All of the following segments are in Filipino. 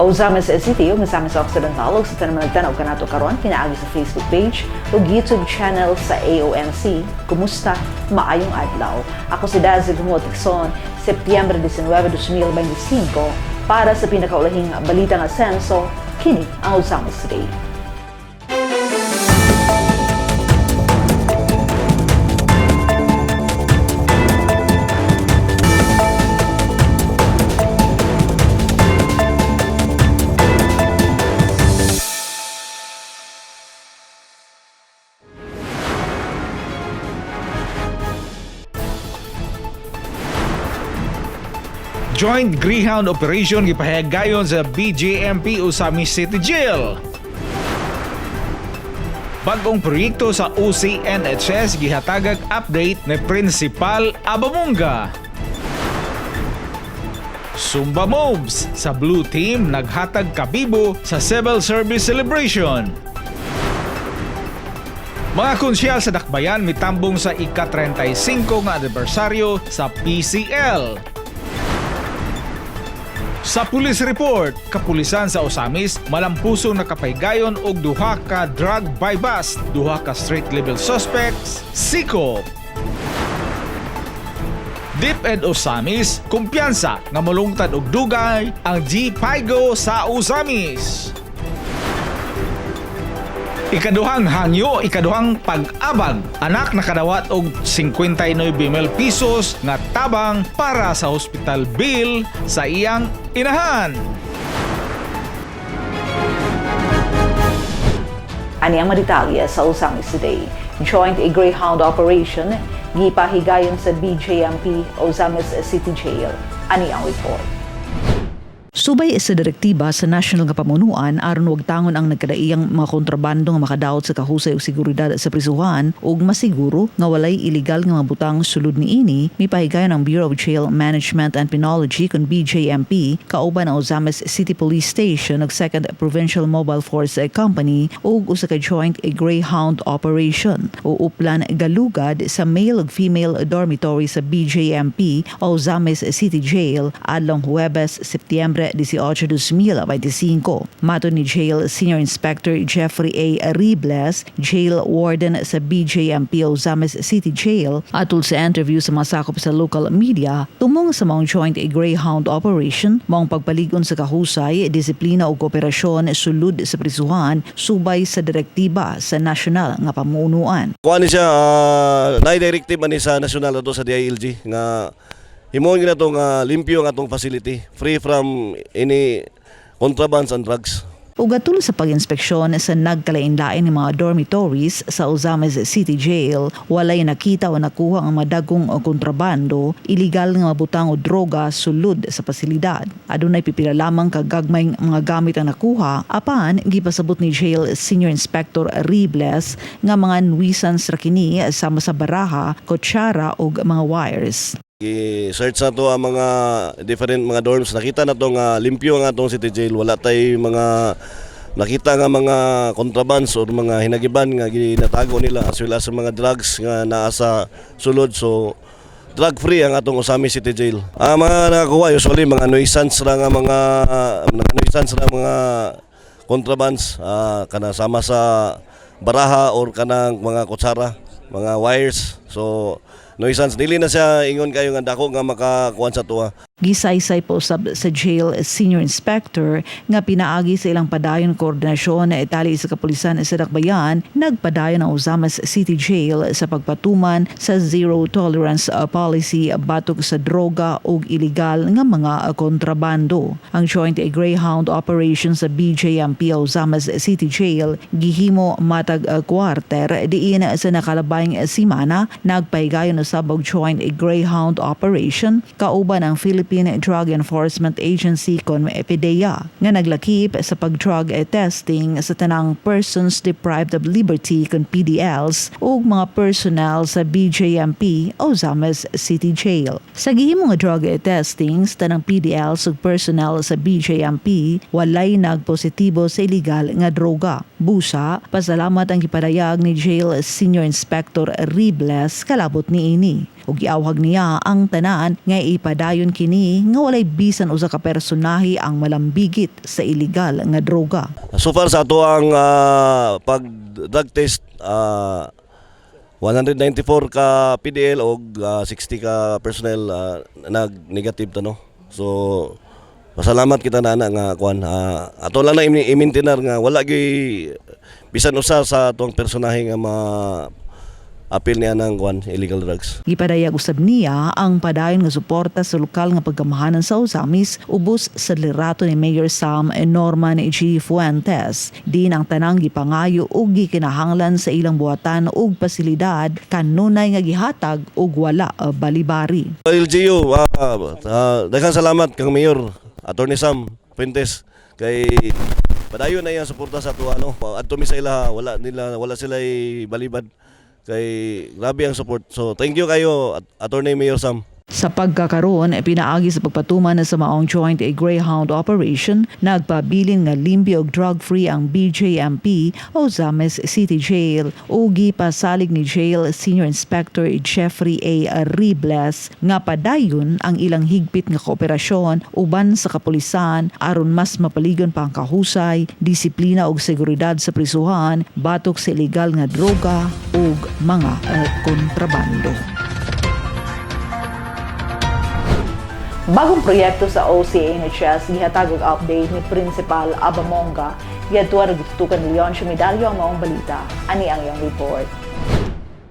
O Zames City, ug Zames Occidental, ug sa tanaman nagtanaw kanato karon pinaagi sa Facebook page ug YouTube channel sa AONC. Kumusta? Maayong adlaw. Ako si Dazi Gumutikson, Setyembre 19, 2025 para sa pinakaulahing balita ng senso, kini ang Zames Today. Joint Greyhound Operation gipahigayon sa BJMP Usami City Jail. Bagong proyekto sa UCNHS gihatagag update ni Principal Abamunga. Zumba Moves sa Blue Team naghatag kabibo sa Civil Service Celebration. Mga konsyal sa Dakbayan mitambong sa ika-35 nga anibersaryo sa PCL. Sa police report, kapulisan sa Osamis malampusong nakapaygayon og duha ka drug by bust, duha ka street level suspects, siko. Deep Ed Osamis, kumpiyansa nga mulungtad og dugay ang G Paigo sa Osamis. Ikaduhang hangyo, ikaduhang pag-abag. Anak nakadawat og 59 mil pesos nga tabang para sa hospital bill sa iyang inahan. Ani ang maditalya sa Usamis Today. Joint a Greyhound Operation, gipahigayon sa BJMP Osamis City Jail. Ani ang report. Subay sa direktiba sa national nga pamunuan aron wag tangon ang nagkadaiyang mga kontrabando nga makadaot sa kahusay ug seguridad sa prisuhan ug masiguro nga walay illegal nga mabutang sulod niini mipahigayon ang Bureau of Jail Management and Penology kun BJMP kauban ang Ozames City Police Station ug Second Provincial Mobile Force Company ug usa ka joint Greyhound operation. O uplan galugad sa male ug female dormitory sa BJMP o Ozames City Jail adlong Huwebes, Setyembre 18, 2025. Mato ni Jail Senior Inspector Jeffrey A. Ribles, Jail Warden sa BJMP Ozames City Jail, atul sa interview sa mga sakop sa local media, tumong sa mga joint Greyhound operation, maong pagpaligon sa kahusay, disiplina o kooperasyon sulod sa prisuhan, subay sa direktiba sa nasyonal nga pamunuan. Kuha ni siya, uh, na-directive man sa national ato sa DILG nga himon na itong uh, limpyo ang atong facility, free from any contrabands and drugs. Ug atul sa pag-inspeksyon sa nagkalain-lain ng mga dormitories sa Ozames City Jail, walay nakita o nakuha ang madagong kontrabando, illegal nga mabutang o droga sulod sa pasilidad. Adunay pipila lamang kagagmay mga gamit ang nakuha, apan gipasabot ni Jail Senior Inspector Ribles nga mga nuisance ra kini sama sa baraha, kutsara ug mga wires. I-search na to ang mga different mga dorms. Nakita na to nga limpyo nga atong city jail. Wala tay mga nakita nga mga contrabands or mga hinagiban nga ginatago nila as well as mga drugs nga naa sa sulod. So drug free ang atong Osami City Jail. Ang mga nakakuha usually mga nuisance ra nga mga mga nuisance ra mga contrabands ah, kana sama sa baraha or kanang mga kutsara, mga wires. So nuisance dili na siya ingon kayo nga dako nga makakuan sa tuwa. Gisaysay po sab sa jail senior inspector nga pinaagi sa ilang padayon koordinasyon. Na itali sa kapulisan sa Dakbayan nagpadayon ang Uzamas City Jail sa pagpatuman sa zero tolerance uh, policy batok sa droga ug illegal nga mga kontrabando. Ang joint Greyhound operation sa BJMP Uzamas City Jail gihimo matag uh, quarter diin sa nakalabayng simana nagpahigayon usab og joint Greyhound operation. Kauban ang Philippine Drug Enforcement Agency kon EPIDEA nga naglakip sa pag-drug testing sa tanang persons deprived of liberty kon PDLs ug mga personnel sa BJMP o Zames City Jail. Sa gihimo nga drug testing sa tanang PDLs ug personnel sa BJMP walay nagpositibo sa illegal nga droga. Busa, pasalamat ang gipadayag ni Jail Senior Inspector Ribles kalabot ni ini. Ug giawhag niya ang tanan nga ipadayon kini nga walay bisan usa ka personahe ang malambigit sa illegal nga droga. So far sa ato ang ah, pag drug test ah, 194 ka PDL o 60 ka personnel ah, nag-negative to no. So pasalamat kita na na nga kuan. Ah, ato lang na i- i-maintainer nga wala gi bisan usa sa atong personahe nga ma appeal niya ng kuan illegal drugs. Gipadayag usab niya ang padayon nga suporta sa lokal nga pagkamahanan sa Osamis ubos sa liderato ni Mayor Sam Norman G. Fuentes. Din ang tanang gipangayo ug gikinahanglan sa ilang buhatan ug pasilidad kanunay nga gihatag ug wala uh, balibari. LGU, ah, ah, daghang salamat kang Mayor Attorney Sam Fuentes kay padayon na yung suporta sa tuwa no. Adto mi sa ila wala nila wala sila balibad kay grabe ang support. So thank you kayo At- Attorney Mayor Sam. Sa pagkakaroon, eh, pinaagi sa pagpatuman sa maong joint a Greyhound operation, nagpabilin nga limpyo og drug-free ang BJMP o Zames City Jail. Ugi pasalig ni Jail Senior Inspector Jeffrey A. Ribles nga padayon ang ilang higpit nga kooperasyon uban sa kapulisan aron mas mapaligon pa ang kahusay, disiplina ug seguridad sa prisuhan, batok sa illegal nga droga ug mga eh, kontrabando. Bagong proyekto sa OCNHS, gihatag og update ni Principal Abamonga, giadto ra gitutukan ni Leon Medalyo ang maong balita. Ani ang iyang report.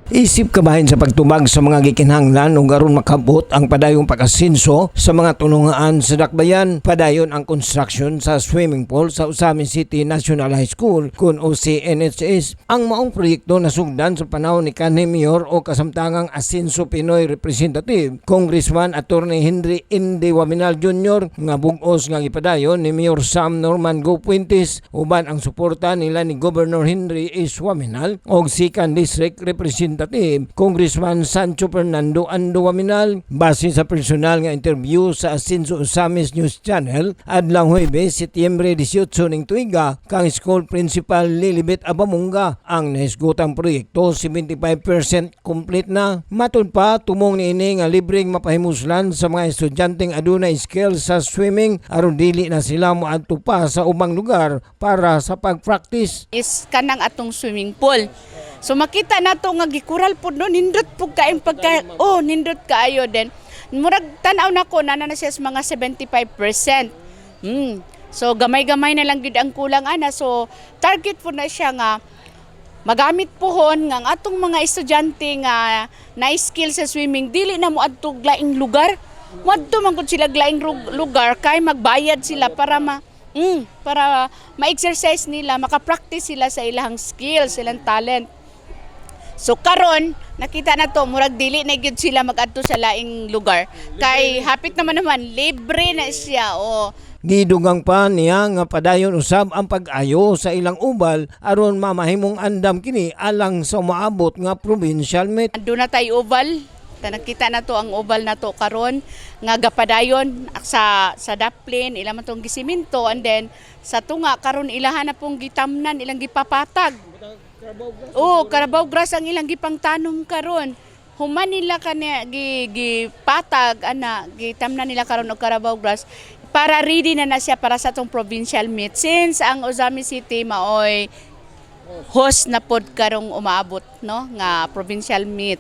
Isip kabahin sa pagtumag sa mga gikinhanglan ug aron makabot ang padayong pag-asinso sa mga tulungaan sa dakbayan, padayon ang construction sa swimming pool sa Usami City National High School kun OCNHS. Ang maong proyekto na sugdan sa panahon ni kanhi Mayor o kasamtangang Asinso Pinoy Representative, Congressman Attorney Henry Indi Waminal Jr. nga bugos nga gipadayon ni Mayor Sam Norman Go Puentes uban ang suporta nila ni Governor Henry S. Waminal o Sikan District Representative Congressman Sancho Fernando Ando Waminal base sa personal nga interview sa Asinso Usamis News Channel adlang Huwebes, Setyembre 18 ning tuiga kang school principal Lilibet Abamunga ang nahisgotang proyekto 75% complete na. Matud pa tumong ni ini nga libreng mapahimuslan sa mga estudyanteng adunay skill sa swimming aron dili na sila moadto pa sa ubang lugar para sa pag-practice. Is kanang atong swimming pool. So makita nato nga gikural pud no nindot pug kaayong pagka oh nindot kaayo din. Murag tan-aw na na siya sa mga 75%. Hmm. So gamay-gamay na lang gid ang kulang ana. So target po na siya nga magamit pohon nga ang atong mga estudyante nga na skill sa swimming dili na mo adto laing lugar. Moadto man gud sila laing rug- lugar kay magbayad sila para ma mm, para ma-exercise nila, maka-practice sila sa ilang skills, ilang talent. So karon nakita na to murag dili na gyud sila magadto sa laing lugar. Kay hapit naman naman libre na siya o Gidugang pa niya nga padayon usab ang pag-ayo sa ilang ubal aron mamahimong andam kini alang sa maabot nga provincial meet. ando na tayo oval. Ta nakita na to ang oval na to karon nga gapadayon sa sa daplin ila man tong gisiminto and then sa tunga karon ilahan na pong gitamnan ilang gipapatag. Oh, karabaw grass ang ilang gipangtanom karon. Human nila kanya gi, gipatag ana gitamnan nila karon og karabaw grass. Para ready na na siya para sa tong provincial meet. Since ang Ozami City maoy host na pod karong umaabot no nga provincial meet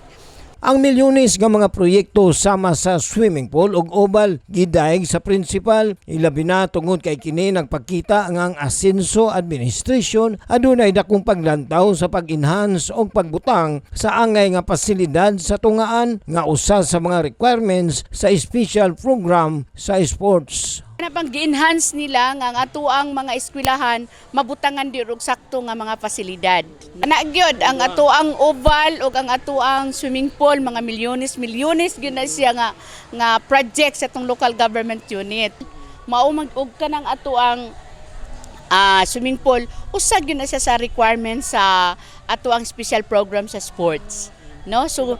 Ang milyones nga mga proyekto sama sa swimming pool ug oval gidaig sa principal ilabi na tungod kay kini nagpakita nga ang asenso administration adunay dakong paglantaw sa pag-enhance og pagbutang sa angay nga pasilidad sa tungaan nga usa sa mga requirements sa special program sa sports. Na pang gi-enhance nila nga ang atuang mga eskwelahan mabutangan di og sakto nga mga pasilidad. Na gyud ang atuang oval ug ang atuang swimming pool mga milyones milyones gyud na siya nga nga project sa tong local government unit. Mao mag og kanang atuang ah, swimming pool usag gyud na siya sa requirements sa atuang special program sa sports No? So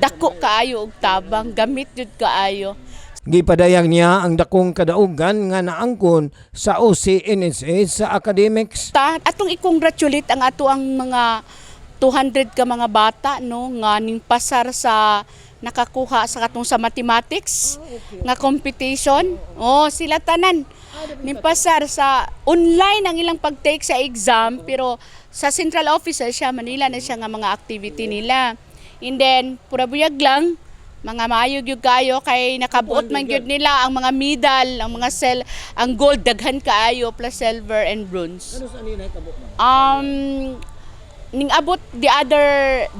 dako kaayo og tabang, gamit jud kaayo. Gipadayag niya ang dakong kadaugan nga naangkon sa OCNSA sa academics. Ta atong i-congratulate ang ato ang mga 200 ka mga bata no nga ning pasar sa nakakuha sa katong sa mathematics nga competition. Oh, sila tanan ning pasar sa online ang ilang pag-take sa exam pero sa central office siya Manila na siya nga mga activity nila. And then pura buyag lang mga maayog yung kayo kay nakabuot man gyud nila ang mga medal, ang mga sel, ang gold daghan kaayo plus silver and bronze. Um ning abot the other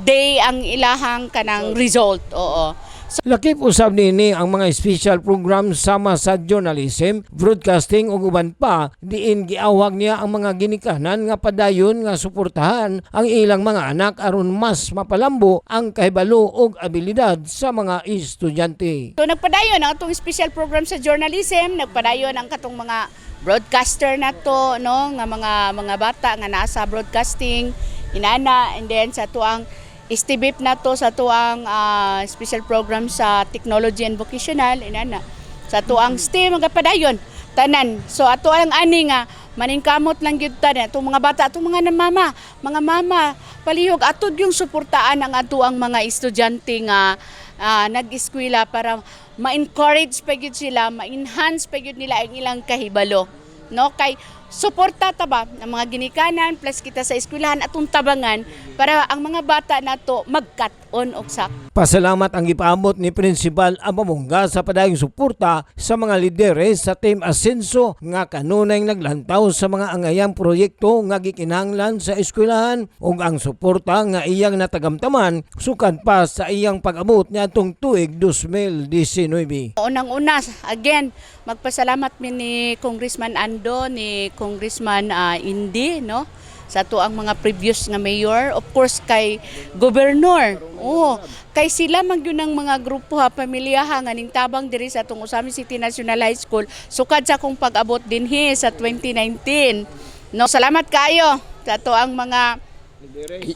day ang ilahang kanang result. Oo. Lakip usab nini ang mga special program sama sa journalism, broadcasting ug uban pa diin giawag niya ang mga ginikanan nga padayon nga suportahan ang ilang mga anak aron mas mapalambo ang kahibalo ug abilidad sa mga estudyante. so nagpadayon ang atong special program sa journalism, nagpadayon ang katong mga broadcaster na to no nga mga mga bata nga nasa broadcasting inana and then sa tuang istibip na to sa tuang ah, special program sa technology and vocational. Inana sa tuang STEM mga padayon. Tanan. So ato ang ani nga maningkamot lang gyud ta na. Mga bata atong mga mama mga mama palihog. Atod yung suportaan ang ato ang mga estudyante nga ah, nag-eskwela para ma-encourage pa gyud sila ma-enhance pa gyud nila ang ilang kahibalo. No? Kay suporta ta ba ang mga ginikanan plus kita sa eskwelahan atong tabangan para ang mga bata nato magkat-on og sak Pasalamat ang gipaamot ni Principal Amamunga sa padayong suporta sa mga lideres sa Team Asenso nga kanunay naglantaw sa mga angayang proyekto nga gikinahanglan sa eskwelahan ug ang suporta nga iyang natagamtaman sukad pa sa iyang pag-abot niadtong tuig 2019. Unang-una, again, magpasalamat mi ni Congressman Ando, ni Congressman ah, Indi, no? Sa to ang mga previous nga mayor, of course kay gobernador. Oo, kay sila man ang mga grupo ha, pamilya ha, nga tabang diri sa atong Usami City National High School. Sukad sa akong pag-abot din he sa 2019. No, salamat kayo sa to ang mga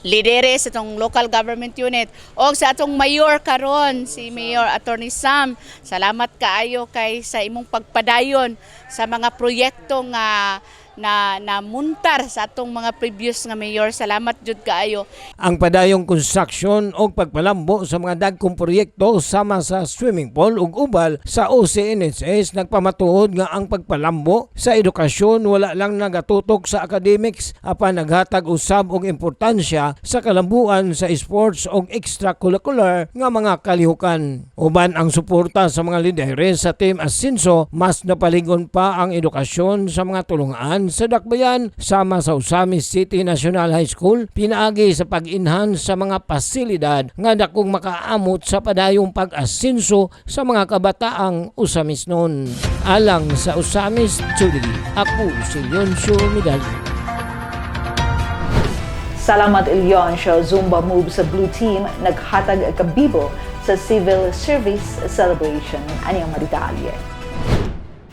lideres sa itong local government unit o sa atong mayor karon si Mayor Attorney Sam salamat kaayo kay sa imong pagpadayon sa mga proyekto nga na na muntar sa atong mga previous nga mayor salamat jud kaayo Ang padayong construction o pagpalambo sa mga dagkong proyekto sama sa swimming pool ug ubal sa OCNSS nagpamatuod nga ang pagpalambo sa edukasyon wala lang nagatutok sa academics apan naghatag usab og importansya sa kalambuan sa sports ug extracurricular nga mga kalihukan. Uban ang suporta sa mga lideres sa Team Asinso mas napaligon pa ang edukasyon sa mga tulungan sa Dakbayan sama sa Usami City National High School pinaagi sa pag-enhance sa mga pasilidad nga dakong makaamot sa padayong pag-asinso sa mga kabataang Usamis noon. Alang sa Usamis Studio, ako si Yonsho Medalyo. Salamat Ilyonsho Zumba Move sa Blue Team naghatag kabibo sa Civil Service Celebration. Ano yung maritalye?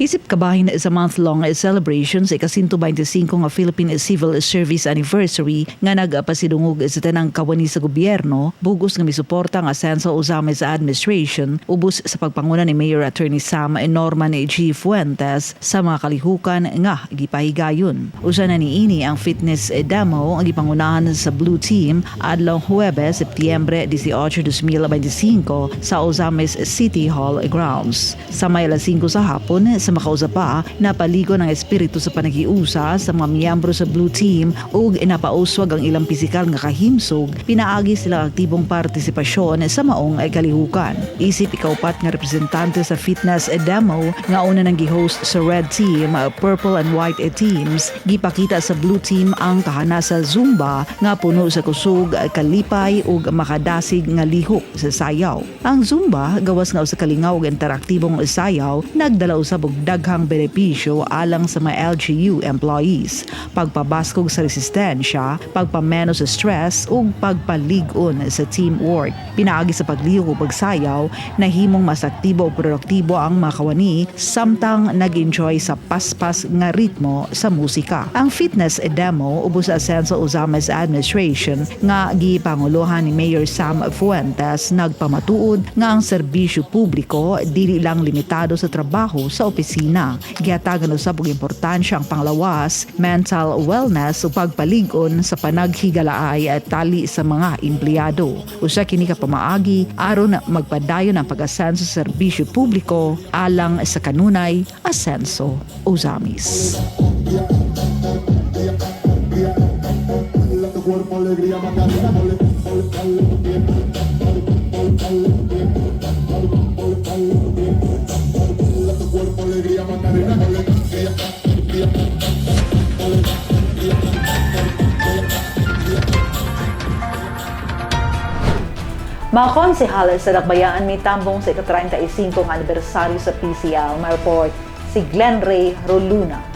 Isip kabahin sa month-long celebration sa ika-125 nga Philippine Civil Service Anniversary nga nagapasidungog sa tanang kawani sa gobyerno, bugos nga misuporta nga senso usame sa administration, ubos sa pagpanguna ni Mayor Attorney Sam Norman G. Fuentes sa mga kalihukan nga gipahigayon. Usa na niini ang fitness demo ang gipangunahan sa Blue Team adlaw Huwebes, Setyembre 18, 2025 sa Ozames City Hall grounds. Sa may alas 5 sa hapon, sa makausa pa, napaligo ng espiritu sa panagiusa sa mga miyembro sa Blue Team ug napauswag ang ilang pisikal nga kahimsog, pinaagi sila aktibong partisipasyon sa maong kalihukan. Isip ikaupat nga representante sa fitness demo nga una nang gi-host sa Red Team, Purple and White teams, gipakita sa Blue Team ang kahana sa Zumba nga puno sa kusog, kalipay ug makadasig nga lihok sa sayaw. Ang Zumba gawas nga sa kalingaw ug interaktibong sayaw nagdala usab og daghang benepisyo alang sa mga LGU employees, pagpabaskog sa resistensya, pagpameno sa stress ug pagpalig-on sa teamwork. Pinaagi sa paglihok ug pagsayaw, nahimong mas aktibo ug produktibo ang mga kawani samtang nag-enjoy sa paspas nga ritmo sa musika. Ang fitness demo ubos sa Asenso Uzames Administration nga gipanguluhan ni Mayor Sam Fuentes nagpamatuod nga ang serbisyo publiko dili lang limitado sa trabaho sa opisina. Gihatagan usab og importansya ang panglawas, mental wellness ug pagpalig-on sa panaghigalaay at tali sa mga empleyado. Usa kini ka pamaagi aron magpadayon ang pag-asenso sa serbisyo publiko alang sa kanunay asenso Uzamis. Mga konsehales sa Dakbayaan may tambong sa ika-35 nga anibersaryo sa PCL. May report si Glenn Ray Roluna.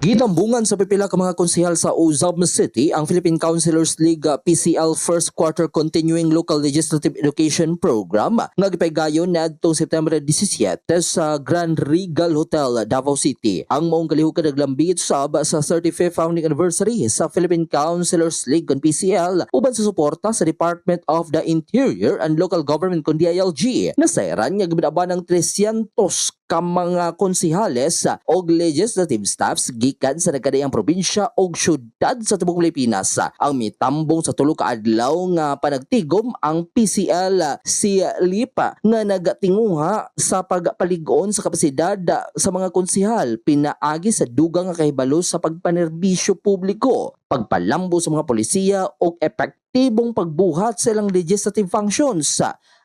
Gitambungan sa pipila ka mga konsehal sa Ozab City ang Philippine Councilors League uh, PCL First Quarter Continuing Local Legislative Education Program nga gipaygayon niadtong September 17 sa Grand Regal Hotel, Davao City. Ang maong kalihok naglambit sab sa 35th founding anniversary sa Philippine Councilors League on PCL uban sa suporta sa Department of the Interior and Local Government kon DILG. Nasairan nga gibinaban ng 300 ka mga konsihales o legislative staffs gikan sa nagkadayang probinsya o syudad sa tubong Pilipinas. Ang mitambong sa tulo ka adlaw nga panagtigom ang PCL si Lipa nga nagatinguha sa pagpaligon sa kapasidad sa mga konsihal pinaagi sa dugang nga kahibalo sa pagpanerbisyo publiko, pagpalambo sa mga polisiya o epektibong pagbuhat sa ilang legislative functions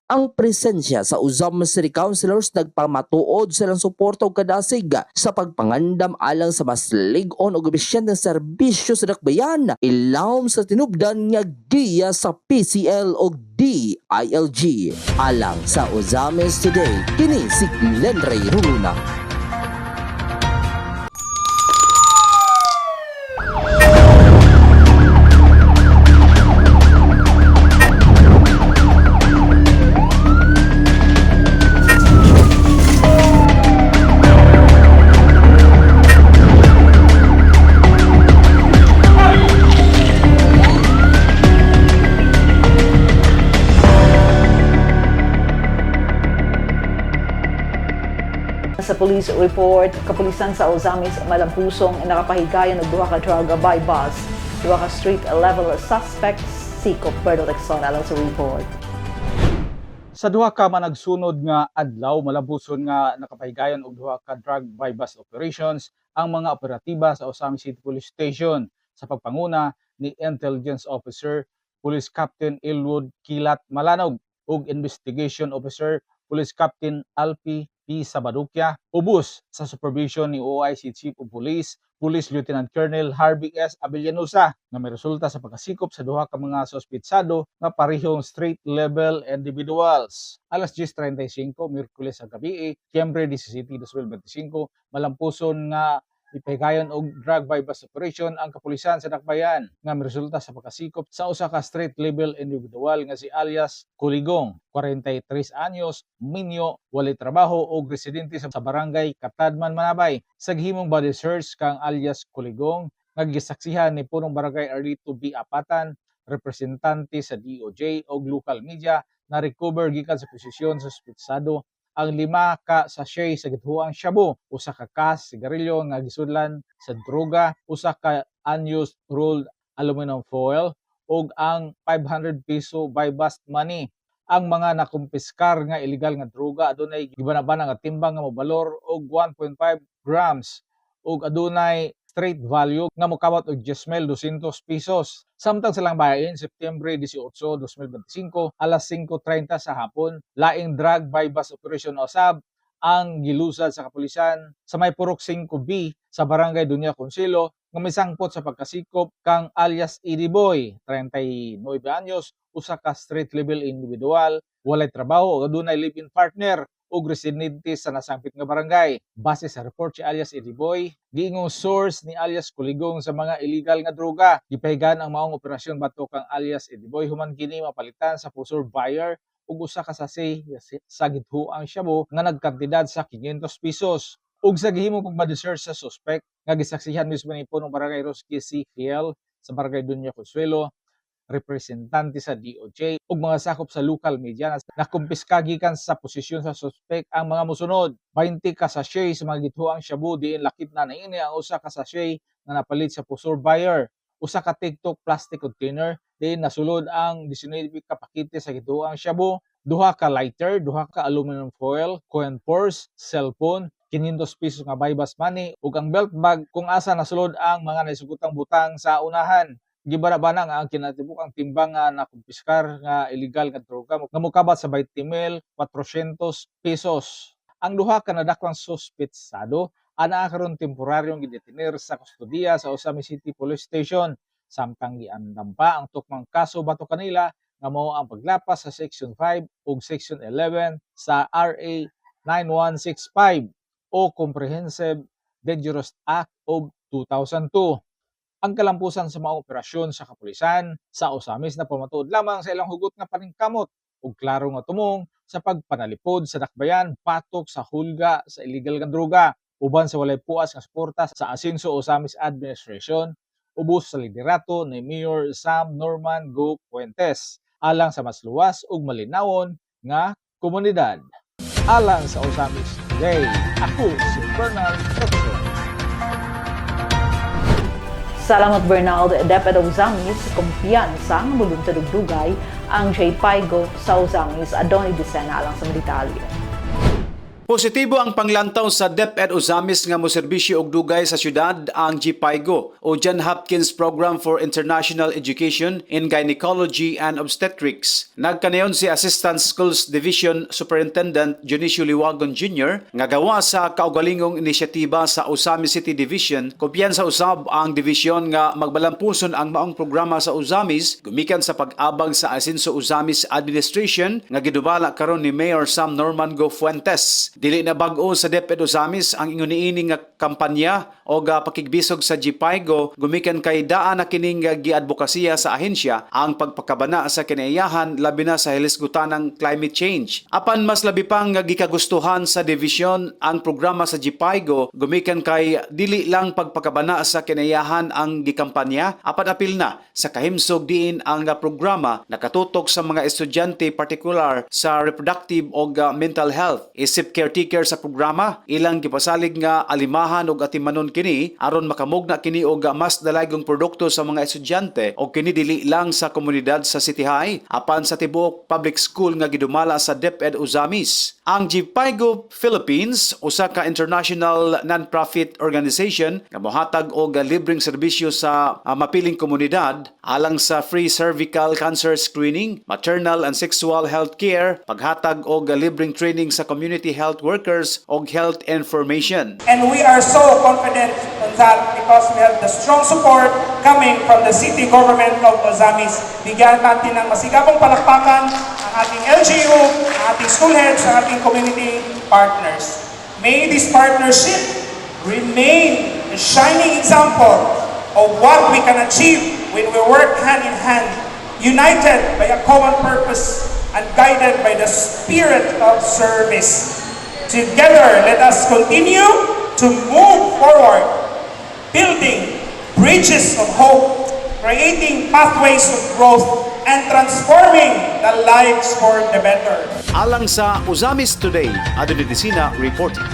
ang presensya sa Uzam City Councilors nagpamatuod silang suporta og kadasig sa pagpangandam alang sa mas lig-on og ebisyenteng serbisyo sa dakbayan. Ilawom sa tinubdan nga giya sa PCL og DILG alang sa Uzames Today kini si Glenn Ray Ruluna police report, kapulisan sa Ozamis malampusong nakapahigayon og duha ka drug by bus. Duha ka street level suspects sikop Berto Lexon alang sa report. Sa duha ka managsunod nga adlaw malabuson nga nakapahigayon og duha ka drug by bus operations ang mga operatiba sa Osami City Police Station sa pagpanguna ni Intelligence Officer Police Captain Elwood Kilat Malanog ug Investigation Officer Police Captain Alpi P. Sabadukia, ubos sa supervision ni OIC Chief of Police, Police Lieutenant Colonel Harvey S. Abellanusa nga may resulta sa pagkasikop sa duha ka mga sospitsado nga parehong street level individuals. Alas 10.35, Miyerkules sa gabi, Siyempre 17, 2025, malampuson nga ipahigayon og drug by bus operation ang kapulisan sa Dakbayan nga resulta sa pagkasikop sa usa ka street level individual nga si alias Kuligong, 43 anyos, minyo, walay trabaho og residente sa barangay Katadman, Manabay. Sa gihimong body search kang alias Kuligong nga gisaksihan ni punong barangay Arlito B. Apatan, representante sa DOJ o local media na recover gikan sa posisyon sa suspitsado ang lima ka sachet sa githuang shabu, usa ka kas sigarilyo nga gisudlan sa droga, usa ka unused rolled aluminum foil ug ang 500 peso by bust money. Ang mga nakumpiskar nga illegal nga droga adunay gibanaban nga timbang nga mobalor og 1.5 grams ug adunay straight value nga mokawat og 10,200 pesos. Samtang silang bayain September 18, 2025 alas 5:30 sa hapon, laing drug by bus operation osab ang gilusad sa kapulisan sa may purok 5B sa barangay Dunya Consilo nga may sangpot sa pagkasikop kang alias Edie Boy, 39 anyos, usa ka street level individual, walay trabaho o adunay live-in partner ug residente sa nasangpit nga barangay. Base sa report si alias Ediboy, giingong source ni alias Kuligong sa mga illegal nga droga. Gipahigan ang maong operasyon batok ang alias Ediboy human kini mapalitan sa pusor buyer ug usa ka sachet sa githuang shabu nga nagkantidad sa 500 pesos. Ug sa gihimo pag ma-deserve sa suspect nga gisaksihan mismo ni punong barangay Roski C. Hiel sa barangay Dunya Consuelo representante sa DOJ ug mga sakop sa local media na nakumpiska gikan sa posisyon sa suspect ang mga musunod. 20 ka sachet sa mga githuang shabu diin lakip na naini ang usa ka sachet nga napalit sa pusor buyer. Usa ka TikTok plastic container diin nasulod ang 19 ka pakete sa githuang shabu. Duha ka lighter duha ka aluminum foil coin purse cellphone 500 pesos nga buy-bus money ug ang belt bag kung asa nasulod ang mga naisugutang butang sa unahan gibara-bana nga ang kinatibuk ang timbang nga nakumpiskar nga illegal nga droga. Nga mokabat sa 20,400 pesos. Ang duha ka nadakwang suspetsado ana karon temporaryong gidetener sa kustudiya sa Osami City Police Station. Samtang giandam pa ang tukmang kaso bato kanila nga mao ang paglapas sa Section 5 ug Section 11 sa RA 9165 o Comprehensive Dangerous Act of 2002 ang kalampusan sa mga operasyon sa kapulisan sa Osamis na pamatuod lamang sa ilang hugot nga paningkamot ug klaro nga tumong sa pagpanalipod sa dakbayan patok sa hulga sa illegal nga droga uban sa walay puas nga suporta sa Asinso Osamis Administration ubos sa liderato ni Mayor Sam Norman Go Puentes alang sa mas luwas ug malinawon nga komunidad. Alang sa Osamis Today, ako si Bernard Texon. Salamat Bernald, Deped Uzamis, kumpiyansa ng mulunta dugdugay ang J. Paigo sa Uzamis, Adonai Dicena alang sa Meditalyo. Positibo ang panglantaw sa DepEd Uzamis nga mo serbisyo og dugay sa syudad ang GPIGO o John Hopkins Program for International Education in Gynecology and Obstetrics. Nagkanayon si Assistant Schools Division Superintendent Dionisio Liwagon Jr. nga gawa sa kaugalingong inisyatiba sa Uzamis City Division. Kopyan sa usab ang division nga magbalampuson ang maong programa sa Uzamis gumikan sa pag-abang sa Asinso Uzamis Administration nga gidubala karon ni Mayor Sam Norman Go Fuentes. Dili na bag-o sa DepEd Uzamis ang ingon niini nga kampanya o ga pakigbisog sa GPIGO gumikan kay daan na kining giadbokasiya sa ahensya ang pagpakabana sa kinaiyahan labi na sa hilisgutanang climate change. Apan mas labi pang nga gikagustuhan sa division ang programa sa GPIGO gumikan kay dili lang pagpakabana sa kinaiyahan ang gikampanya apan apil na sa kahimsog diin ang programa nakatutok sa mga estudyante particular sa reproductive o mental health. Isip caretaker sa programa ilang gipasalig nga alimahan og atimanon kini aron makamugna kini og mas dalaygong produkto sa mga estudyante o kini dili lang sa komunidad sa City High apan sa tibuok public school nga gidumala sa DepEd Uzamis. Ang GPIGO Philippines usa ka international non-profit organization nga mohatag og libreng serbisyo sa ah, mapiling komunidad alang sa free cervical cancer screening, maternal and sexual health care, paghatag og libreng training sa community health workers og health information. And we are so confident on that because we have the strong support coming from the city government of Ozamis. Bigyan natin ng masigabong palakpakan ang ating LGU, ang ating school heads, ang ating community partners. May this partnership remain a shining example of what we can achieve when we work hand in hand, united by a common purpose and guided by the spirit of service. Together, let us continue to move forward, building bridges of hope, creating pathways of growth, and transforming the lives for the better. Alang sa Uzamis Today, Adonai Desina reporting.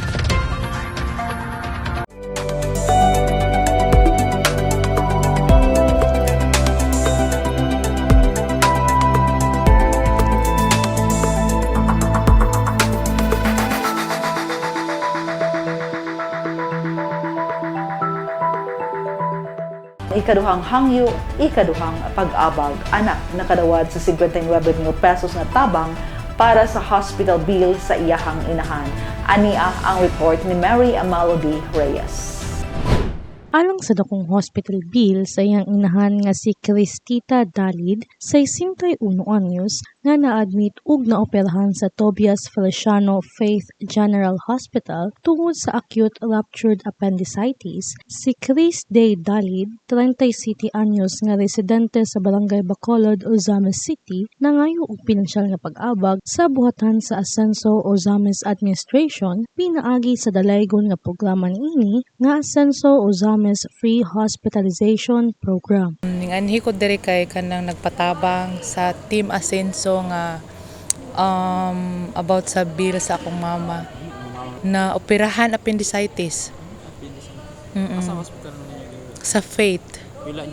Ikaduhang hangyo, ikaduhang pag-abag, anak nakadawad sa 59 mil pesos na tabang para sa hospital bill sa iyahang inahan. Ania ang report ni Mary Amalodi Reyes. Alang sa dakong hospital bill sa iyang inahan nga si Cristita Dalid, 61 anyos, nga na-admit ug naoperahan sa Tobias Feliciano Faith General Hospital tungod sa acute ruptured appendicitis, si Chris Day Dalid, 30 City anyos nga residente sa Barangay Bacolod, Ozames City, nangayo og pinansyal nga pag-abag sa buhatan sa Asenso Ozames Administration pinaagi sa dalaygon nga programa niini nga Asenso Ozames Free Hospitalization Program. Ning anhi ko diri kay kanang nagpatabang sa Team Asenso nga um, about sa bill sa akong mama na operahan appendicitis. Mm Sa Faith.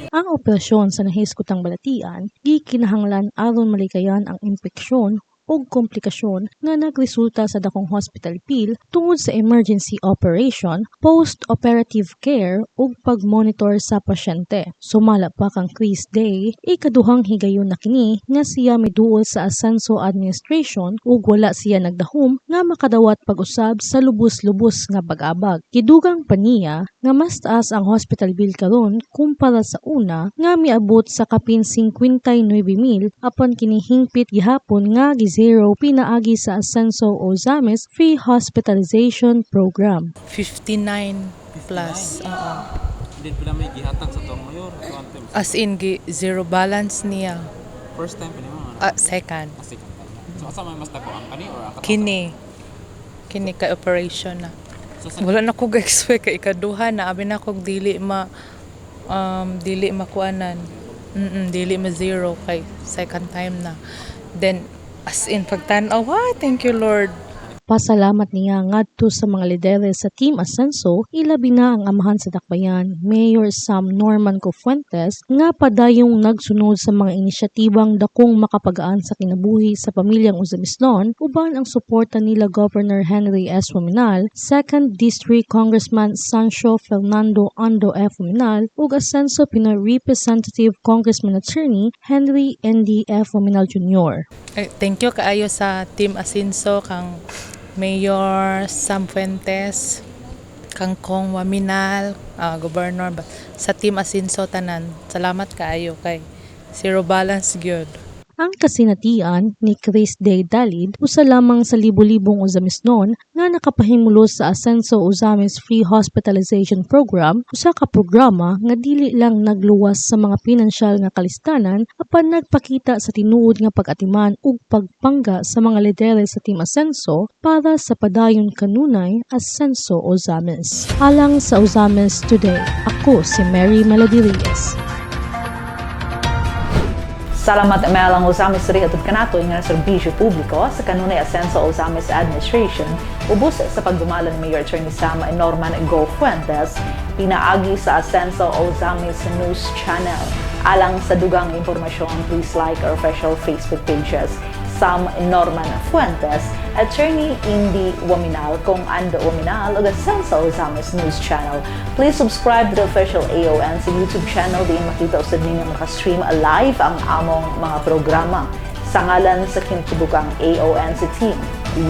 Ang operasyon sa nahiskutang balatian gikinahanglan aron malikayan ang impeksyon o komplikasyon nga nagresulta sa dakong hospital bill tungod sa emergency operation, post-operative care ug pag-monitor sa pasyente. Sumala pa kang Chris Day, ikaduhang higayon na kini nga siya miduol sa Asenso Administration ug wala siya nagdahom nga makadawat pag-usab sa lubos-lubos nga pag-abag. Kidugang pa niya nga mas taas ang hospital bill karon kumpara sa una nga miabot sa kapin 59,000 apan kini hingpit gihapon nga gizero pinaagi sa Asenso Ozames Free Hospitalization Program. 59 plus. Oo. Hindi pala may gihatag sa tong mayor. As in gi- zero balance niya. First time pa ni mo. Ah, second. Ah, second time. So asa may mas dako ang kani or? Kini. Kini kay operation na. So Wala na ko ga-expect kay ikaduha na abi na kog dili ma um dili makuanan. Mm dili ma zero kay second time na. Then as in pagtan-aw, ah, thank you Lord. Pasalamat niya ngadto sa mga lideres sa Team Asenso, ilabi na ang amahan sa dakbayan, Mayor Sam Norman Cofuentes, nga padayong nagsunod sa mga inisyatibang dakong makapagaan sa kinabuhi sa pamilyang Uzbekistan, uban ang suporta nila Governor Henry S. Fuminal, 2nd District Congressman Sancho Fernando Ando F. Fuminal, ug Asenso Pinoy Representative Congressman Attorney Henry N.D. F. Fuminal Jr. Eh, thank you kaayo sa Team Asinso kang Mayor Sam Fuentes, kang Kong Waminal, ah, Governor sa Team Asinso tanan. Salamat kaayo kay Zero Balance gyud. Ang kasinatian ni Chris Day Dalid usa lamang sa libo-libong Uzamisnon nga nakapahimulos sa Asenso Uzamis Free Hospitalization Program, usa ka programa nga dili lang nagluwas sa mga pinansyal nga kalistanan apan nagpakita sa tinuod nga pag-atiman ug pagpangga sa mga lideres sa Team Asenso para sa padayon kanunay Asenso Uzamis. Alang sa Uzamis Today, ako si Mary Melody Reyes. Salamat Melang Ozamis Ri at kanato nga serbisyo publiko sa kanunay Asenso Ozamis Administration ubos sa pagdumala ni Mayor Attorney Sam Norman Go Fuentes pinaagi sa Asenso Ozamis News Channel. Alang sa dugang impormasyon, please like our official Facebook pages Sam Norman Fuentes, Attorney Indy Waminal, Kong Ando Waminal, ug Asenso Ozamis News Channel. Please subscribe to the official AON sa YouTube channel din makita usad ninyo makastream live ang among mga programa. Sa ngalan sa kinatubukang AON sa team,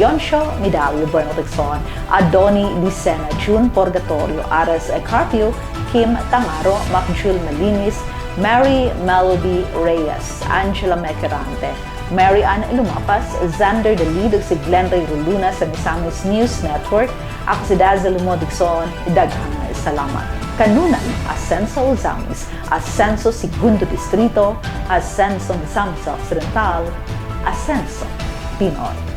Yonsho Medalio Bernatexon, Adoni Licena, June Porgatorio, Ares Carpio, Kim Tangaro, Macjul Malinis, Mary Melody Reyes, Angela Mecarante, Mary Ann Lumapas, Xander Dalid ug si Glenn Ray Roluna sa Misamis News Network. Ako si Dazzle Lumodixon, daghang salamat. Kanunan, Asenso Ozamis, Asenso Segundo Distrito, Asenso Misamis Occidental, Asenso Pinoy.